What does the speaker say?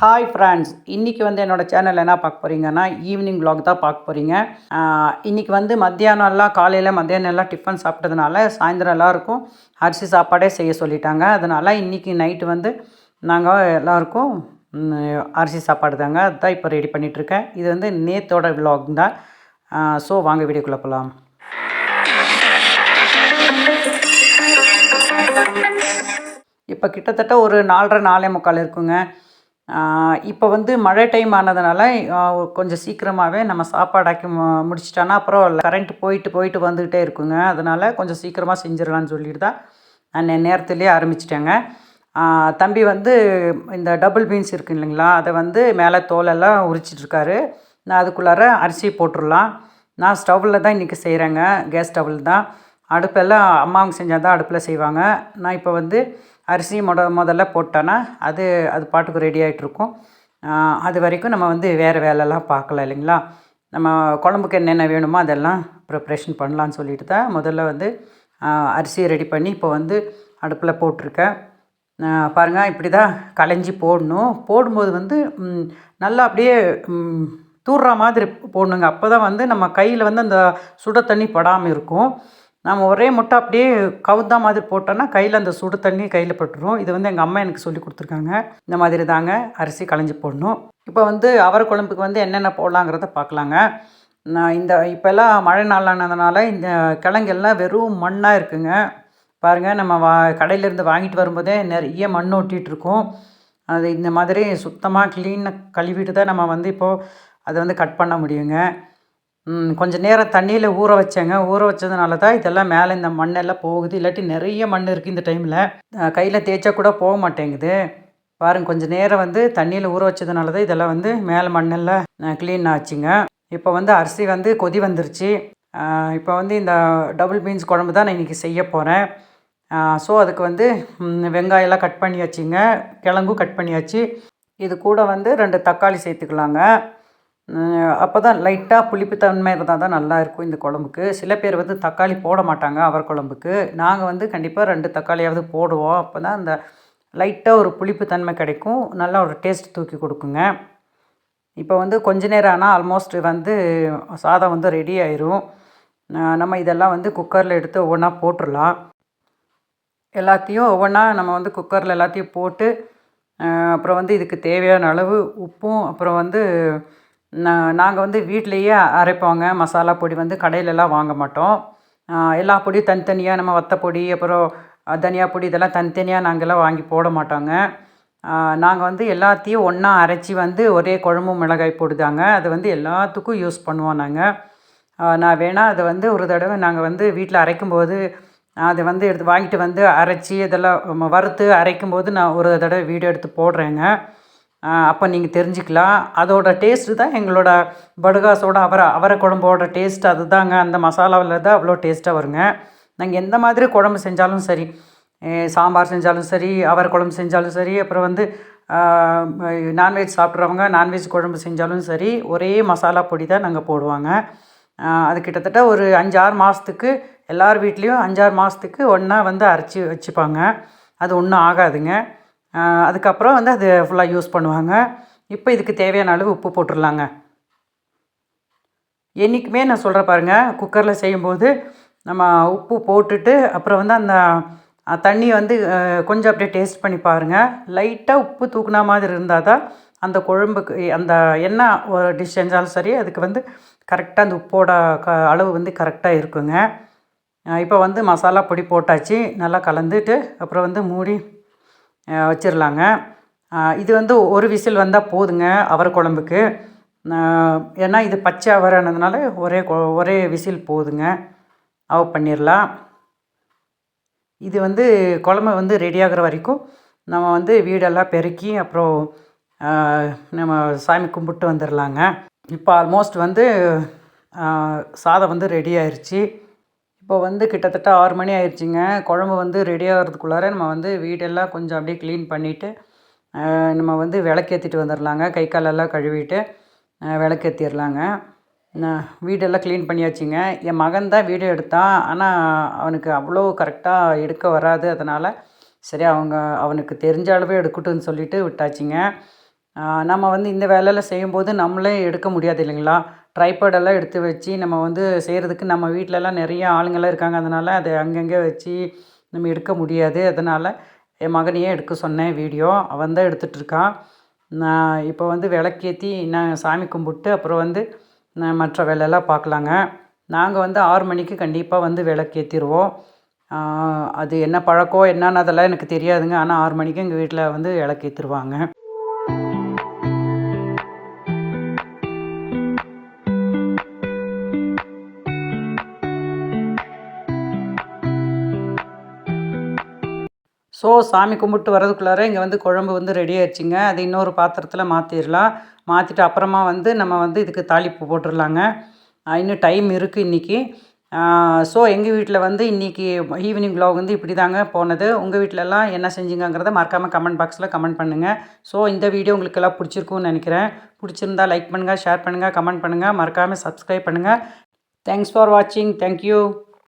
Hi friends இன்றைக்கி வந்து என்னோட சேனல் என்ன பார்க்க போகிறீங்கன்னா ஈவினிங் வ்ளாக் தான் பார்க்க போகிறீங்க இன்றைக்கி வந்து மத்தியானம் எல்லாம் காலையில் மத்தியானம் எல்லாம் டிஃபன் சாப்பிட்டதுனால சாயந்தரம் எல்லாருக்கும் அரிசி சாப்பாடே செய்ய சொல்லிட்டாங்க. அதனால் இன்றைக்கி நைட்டு வந்து நாங்கள் எல்லாருக்கும் அரிசி சாப்பாடு தாங்க. அதுதான் இப்போ ரெடி பண்ணிகிட்ருக்கேன் இது வந்து நேத்தோட vlog தான். ஸோ வாங்க வீடியோக்குள்ளே போகலாம் இப்போ கிட்டத்தட்ட ஒரு நாலரை நாலே முக்கால் இருக்குங்க. இப்போ வந்து மழை டைம் ஆனதுனால கொஞ்சம் சீக்கிரமாகவே நம்ம சாப்பாடாக்கி முடிச்சிட்டோன்னா அப்புறம் கரண்ட் போயிட்டு போயிட்டு வந்துக்கிட்டே இருக்குங்க. அதனால் கொஞ்சம் சீக்கிரமாக செஞ்சிடலான்னு சொல்லிட்டு தான் நான் நேரத்துலேயே ஆரம்பிச்சிட்டேங்க. தம்பி வந்து இந்த டபுள் பீன்ஸ் இருக்கு இல்லைங்களா அதை வந்து மேலே தோலெல்லாம் உரிச்சிட்ருக்காரு நான் அதுக்குள்ளார அரிசி போட்டுடலாம். நான் ஸ்டவ்வில் தான் இன்றைக்கி செய்கிறேங்க கேஸ் ஸ்டவ்வில் தான். அடுப்பெல்லாம் அம்மாவும் செஞ்சால் தான் அடுப்பில் செய்வாங்க. நான் இப்போ வந்து அரிசி முத முதல்ல போட்டோன்னா அது அது பாட்டுக்கு ரெடி ஆகிட்ருக்கும் அது வரைக்கும் நம்ம வந்து வேறு வேலைலாம் பார்க்கலாம் இல்லைங்களா? நம்ம குழம்புக்கு என்னென்ன வேணுமோ அதெல்லாம் ப்ரிப்ரேஷன் பண்ணலான்னு சொல்லிட்டு தான் முதல்ல வந்து அரிசியை ரெடி பண்ணி இப்போ வந்து அடுப்பில் போட்டிருக்கேன். பாருங்கள் இப்படி தான் களைஞ்சி போடணும். போடும்போது வந்து நல்லா அப்படியே தூடுற மாதிரி போடணுங்க. அப்போ தான் வந்து நம்ம கையில் வந்து அந்த சுட தண்ணி படாமல் இருக்கும். நம்ம ஒரே முட்டை அப்படியே கவுந்தா மாதிரி போட்டோன்னா கையில் அந்த சுடு தண்ணி கையில் பட்டுரும். இது வந்து எங்கள் அம்மா எனக்கு சொல்லி கொடுத்துருக்காங்க. இந்த மாதிரி தாங்க அரிசி களைஞ்சி போடணும். இப்போ வந்து அவரை குழம்புக்கு வந்து என்னென்ன போடலாங்கிறத பார்க்கலாங்க. நான் இந்த இப்போல்லாம் மழை நாளானதுனால இந்த கிழங்கெல்லாம் வெறும் மண்ணாக இருக்குங்க. பாருங்கள் நம்ம வா கடையிலேருந்து வாங்கிட்டு வரும்போதே நிறைய மண் ஒட்டிகிட்டுருக்கும் அது இந்த மாதிரி சுத்தமாக க்ளீனாக கழுவிட்டு தான் நம்ம வந்து இப்போது அதை வந்து கட் பண்ண முடியுங்க. கொஞ்சம் நேரம் தண்ணியில் ஊற வச்சேங்க. ஊற வச்சதுனால தான் இதெல்லாம் மேலே இந்த மண்ணெல்லாம் போகுது. இல்லாட்டி நிறைய மண் இருக்குது இந்த டைமில் கையில் தேய்ச்சா கூட போக மாட்டேங்குது. பாருங்க கொஞ்சம் நேரம் வந்து தண்ணியில் ஊற வச்சதுனால தான் இதெல்லாம் வந்து மேலே மண்ணெல்லாம் க்ளீன் ஆச்சுங்க. இப்போ வந்து அரிசி வந்து கொதி வந்துருச்சு. இப்போ வந்து இந்த டபுள் பீன்ஸ் குழம்பு தான் நான் இன்றைக்கி செய்ய போகிறேன் ஸோ அதுக்கு வந்து ம், வெங்காயம்லாம் கட் பண்ணியாச்சுங்க. கிழங்கும் கட் பண்ணியாச்சு. இது கூட வந்து ரெண்டு தக்காளி சேர்த்துக்கலாங்க. அப்போ தான் லைட்டாக புளிப்புத்தன்மை இருந்தால் தான் நல்லா இருக்கும் இந்த குழம்புக்கு. சில பேர் வந்து தக்காளி போட மாட்டாங்க அவர் குழம்புக்கு. நாங்கள் வந்து கண்டிப்பாக ரெண்டு தக்காளியாவது போடுவோம். அப்போ தான் அந்த லைட்டாக ஒரு புளிப்புத்தன்மை கிடைக்கும். நல்லா ஒரு டேஸ்ட் தூக்கி கொடுக்குங்க. இப்போ வந்து கொஞ்ச நேரம் ஆனால் ஆல்மோஸ்ட் வந்து சாதம் வந்து ரெடி ஆயிரும். நம்ம இதெல்லாம் வந்து குக்கரில் எடுத்து ஒவ்வொன்றா போட்டுடலாம் எல்லாத்தையும் ஒவ்வொன்றா நம்ம வந்து குக்கரில் எல்லாத்தையும் போட்டு அப்புறம் வந்து இதுக்கு தேவையான அளவு உப்பும் அப்புறம் வந்து நாங்கள் வந்து வீட்டிலையே அரைப்போங்க. மசாலா பொடி வந்து கடையிலலாம் வாங்க மாட்டோம். எல்லா பொடியும் தனித்தனியாக நம்ம வத்தப்பொடி அப்புறம் தனியா பொடி இதெல்லாம் தனித்தனியாக நாங்கள்லாம் வாங்கி போட மாட்டோங்க. நாங்கள் வந்து எல்லாத்தையும் ஒன்றா அரைச்சி வந்து ஒரே குழம்பு மிளகாய் போடுதாங்க. அது வந்து எல்லாத்துக்கும் யூஸ் பண்ணுவோம் நாங்கள் நான் வேணால் அதை வந்து ஒரு தடவை நாங்கள் வந்து வீட்டில் அரைக்கும்போது அதை வந்து எடுத்து வாங்கிட்டு வந்து அரைச்சி இதெல்லாம் வறுத்து அரைக்கும்போது நான் ஒரு தடவை வீடியோ எடுத்து போடுறேங்க. அப்போ நீங்கள் தெரிஞ்சுக்கலாம். அதோட டேஸ்ட்டு தான் எங்களோட படுகாஸோட அவரை அவரை குழம்போட டேஸ்ட் அதுதாங்க. அந்த மசாலாவில் தான் அவ்வளோ டேஸ்ட்டாக வருங்க. நாங்கள் எந்த மாதிரி குழம்பு செஞ்சாலும் சரி சாம்பார் செஞ்சாலும் சரி அவரை குழம்பு செஞ்சாலும் சரி அப்புறம் வந்து நான்வெஜ் சாப்பிட்றவங்க நான்வெஜ் குழம்பு செஞ்சாலும் சரி ஒரே மசாலா பொடி தான் நாங்கள் போடுவாங்க. அது கிட்டத்தட்ட ஒரு அஞ்சாறு மாதத்துக்கு எல்லார் வீட்லேயும் அஞ்சாறு மாதத்துக்கு ஒன்றா வந்து அரைச்சி வச்சுப்பாங்க. அது ஒன்றும் ஆகாதுங்க. அதுக்கப்புறம் வந்து அது ஃபுல்லாக யூஸ் பண்ணுவாங்க. இப்போ இதுக்கு தேவையான அளவு உப்பு போட்டுடலாங்க என்றைக்குமே நான் சொல்கிறேன் பாருங்க குக்கரில் செய்யும்போது நம்ம உப்பு போட்டுட்டு அப்புறம் வந்து அந்த தண்ணி தண்ணியை வந்து கொஞ்சம் அப்படியே டேஸ்ட் பண்ணி பாருங்கள் லைட்டாக உப்பு தூக்குன மாதிரி இருந்தால் தான் அந்த குழம்புக்கு அந்த என்ன ஒரு டிஷ் செஞ்சாலும் சரி அதுக்கு வந்து கரெக்டாக அந்த உப்போட க அளவு வந்து கரெக்டாக இருக்குங்க. இப்போ வந்து மசாலா பொடி போட்டாச்சு நல்லா கலந்துட்டு அப்புறம் வந்து மூடி வச்சிடலாங்க இது வந்து ஒரு விசில் வந்தால் போதுங்க அவரை குழம்புக்கு. ஏன்னா இது பச்சை அவரானதுனால ஒரே கொ- ஒரே விசில் போதுங்க. ஆஃப் பண்ணிடலாம் இது வந்து குழம்பு வந்து ரெடி ஆகுற வரைக்கும் நம்ம வந்து வீடெல்லாம் பெருக்கி அப்புறம் நம்ம சாமி கும்பிட்டு வந்துடலாங்க இப்போ ஆல்மோஸ்ட் வந்து சாதம் வந்து ரெடி ஆயிடுச்சு இப்போ வந்து கிட்டத்தட்ட ஆறு மணி ஆயிடுச்சிங்க குழம்பு வந்து ரெடி ஆகிறதுக்குள்ளார நம்ம வந்து வீடெல்லாம் கொஞ்சம் அப்படியே க்ளீன் பண்ணிவிட்டு நம்ம வந்து விளக்கேற்றிட்டு வந்துடலாங்க கை காலெல்லாம் கழுவிட்டு விளக்கேற்றிடலாங்க நான் வீடெல்லாம் க்ளீன் பண்ணியாச்சுங்க. என் மகன் தான் வீடியோ எடுத்தான். ஆனால் அவனுக்கு அவ்வளோ கரெக்டாக எடுக்க வராது. அதனால் சரி அவங்க அவனுக்கு தெரிஞ்ச அளவே எடுக்கட்டும்னு சொல்லிட்டு விட்டாச்சுங்க. நம்ம வந்து இந்த வேலையில் செய்யும்போது நம்மளே எடுக்க முடியாது இல்லைங்களா? ட்ரைபேடெல்லாம் எடுத்து வச்சு நம்ம வந்து செய்கிறதுக்கு நம்ம வீட்டிலலாம் நிறைய ஆளுங்கள்லாம் இருக்காங்க. அதனால் அதை அங்கங்கே வச்சு நம்ம எடுக்க முடியாது. அதனால் என் மகனையே எடுக்க சொன்னேன் வீடியோ. அவன் தான் எடுத்துகிட்ருக்கான் நான் இப்போ வந்து விளக்கேற்றி நான் சாமி கும்பிட்டு அப்புறம் வந்து மற்ற வேலையெல்லாம் பார்க்கலாங்க. நாங்கள் வந்து ஆறு மணிக்கு கண்டிப்பாக வந்து விளக்கேற்றிடுவோம் அது என்ன பழக்கம் என்னன்னு அதெல்லாம் எனக்கு தெரியாதுங்க. ஆனால் ஆறு மணிக்கு எங்கள் வீட்டில் வந்து விளக்கேற்றிருவாங்க ஸோ சாமி கும்பிட்டு வரதுக்குள்ளார இங்கே வந்து குழம்பு வந்து ரெடி ஆயிடுச்சுங்க. அது இன்னொரு பாத்திரத்தில் மாற்றிடலாம் மாற்றிட்டு அப்புறமா வந்து நம்ம வந்து இதுக்கு தாளிப்பு போட்டுடலாங்க இன்னும் டைம் இருக்குது இன்றைக்கி ஸோ எங்கள் வீட்டில் வந்து இன்றைக்கி ஈவினிங் vlog வந்து இப்படி தாங்க போனது. உங்கள் வீட்டிலலாம் என்ன செஞ்சீங்கங்கிறத மறக்காமல் கமெண்ட் பாக்ஸில் கமெண்ட் பண்ணுங்கள் ஸோ இந்த வீடியோ உங்களுக்கு எல்லாம் பிடிச்சிருக்கும்னு நினைக்கிறேன். பிடிச்சிருந்தா லைக் பண்ணுங்கள் ஷேர் பண்ணுங்கள் கமெண்ட் பண்ணுங்கள் மறக்காமல் சப்ஸ்கிரைப் பண்ணுங்கள் தேங்க்ஸ் ஃபார் வாட்சிங் தேங்க்யூ